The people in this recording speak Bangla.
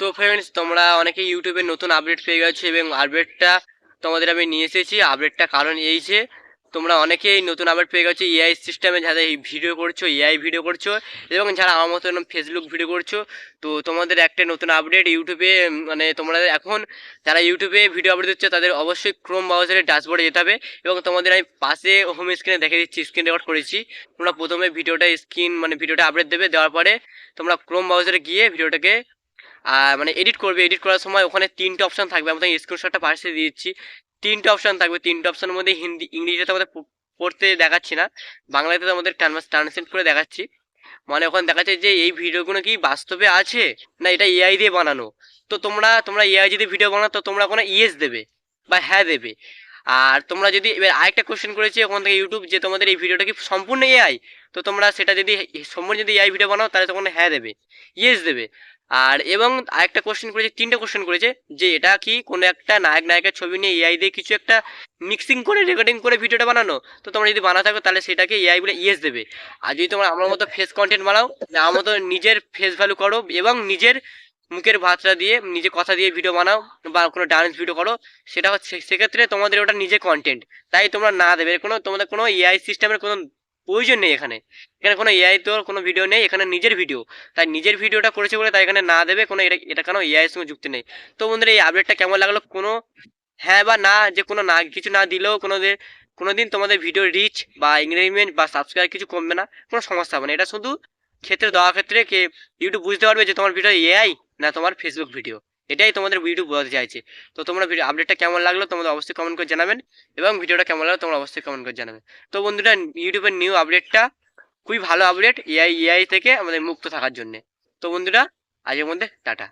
তো ফ্রেন্ডস তোমরা অনেকে ইউটিউবে নতুন আপডেট পেয়ে গেছো এবং আপডেটটা তোমাদের আমি নিয়ে এসেছি। আপডেটটা কারণ এই যে, তোমরা অনেকেই নতুন আপডেট পেয়ে গেছো এআই সিস্টেমে যারা এই ভিডিও করছ এআই ভিডিও করছ এবং যারা আমার মতন ফেসবুক ভিডিও করছ, তো তোমাদের একটা নতুন আপডেট ইউটিউবে মানে তোমরা এখন যারা ইউটিউবে ভিডিও আপডেট দিচ্ছে, তাদের অবশ্যই ক্রোম ব্রাউজারের ড্যাশবোর্ডে যেতে হবে এবং তোমাদের আমি পাশে হোম স্ক্রিনে দেখে দিচ্ছি স্ক্রিন রেকর্ড করেছি। তোমরা প্রথমে ভিডিওটা স্ক্রিন মানে ভিডিওটা আপডেট দেবে, দেওয়ার পরে তোমরা ক্রোম ব্রাউজারে গিয়ে ভিডিওটাকে মানে এডিট করবে এডিট করার সময় ওখানে তিনটে অপশান থাকবে। আমি স্ক্রিনশটটা পাশে দিয়ে দিচ্ছি। তিনটে অপশন থাকবে। তিনটে অপশনের মধ্যে হিন্দি ইংরেজিতে আমাদের পড়তে দেখাচ্ছি না। বাংলাতে আমাদের ট্রান্সলেট করে দেখাচ্ছি। মানে ওখানে দেখাচ্ছে যে এই ভিডিওগুলো কি বাস্তবে আছে না এটা এআই দিয়ে বানানো? তো তোমরা তোমরা এআই যদি ভিডিও বানাও, তো তোমরা ওখানে ইয়েস দেবে বা হ্যাঁ দেবে। আর তোমরা যদি, এবার আরেকটা কোয়েশ্চেন করেছি ওখান থেকে ইউটিউব যে তোমাদের এই ভিডিওটা কি সম্পূর্ণ এআই তো তোমরা সেটা যদি, সম্পূর্ণ যদি এআই ভিডিও বানাও, তাহলে তখন হ্যাঁ দেবে। ইয়েস দেবে। আর এবং আরেকটা কোশ্চেন করেছে, তিনটে কোশ্চেন করেছে, যে এটা কি কোনো একটা নায়ক, নায়কের ছবি নিয়ে এআই দিয়ে কিছু একটা মিক্সিং করে রেকর্ডিং করে ভিডিওটা বানানো? তো তোমরা যদি বানা থাকো, তাহলে সেটাকে এআই বলে ইয়েস দেবে। আর যদি তোমরা আমার মতো ফেস কন্টেন্ট বানাও আমার মতো নিজের ফেস ভ্যালু করো এবং নিজের মুখের ভাতটা দিয়ে নিজে কথা দিয়ে ভিডিও বানাও বা কোনো ডান্স ভিডিও করো, সেটা হচ্ছে সেক্ষেত্রে তোমাদের ওটা নিজে কন্টেন্ট তাই তোমরা না দেবে। কোনো তোমাদের কোনো এআই সিস্টেমের কোনো প্রয়োজন নেই এখানে। এখানে কোনো এআই তো কোনো ভিডিও নেই, এখানে নিজের ভিডিও তাই নিজের ভিডিওটা করেছে বলে তাই এখানে না দেবে, কোনো এটা এটা কেন এআই এর সঙ্গে যুক্ত নেই। তো বন্ধুরা, এই আপডেটটা কেমন লাগল? কোনো হ্যাঁ বা না, যে কোনো না, কিছু না দিলেও কোনো দে- কোনোদিন তোমাদের ভিডিও রিচ বা এঙ্গেজমেন্ট বা সাবস্ক্রাইব কিছু কমবে না, কোনো সমস্যা হবে না। এটা শুধু ক্ষেত্রে দেওয়া ক্ষেত্রে কে ইউটিউব বুঝতে পারবে যে তোমার ভিডিও এআই না তোমার ফেসবুক ভিডিও এটাই তোমাদের ভিডিও বলতে চাইছে। তো তোমরা ভিডিও আপডেটটা কেমন লাগল তোমাদের অবশ্যই কমেন্ট করে জানাবেন এবং ভিডিওটা কেমন লাগল তোমরা অবশ্যই কমেন্ট করে জানাবেন। তো বন্ধুরা ইউটিউবের নিউ আপডেটটা খুবই ভালো আপডেট এআই এআই থেকে আমাদের মুক্ত থাকার জন্যে। তো বন্ধুরা আজের মধ্যে টাটা।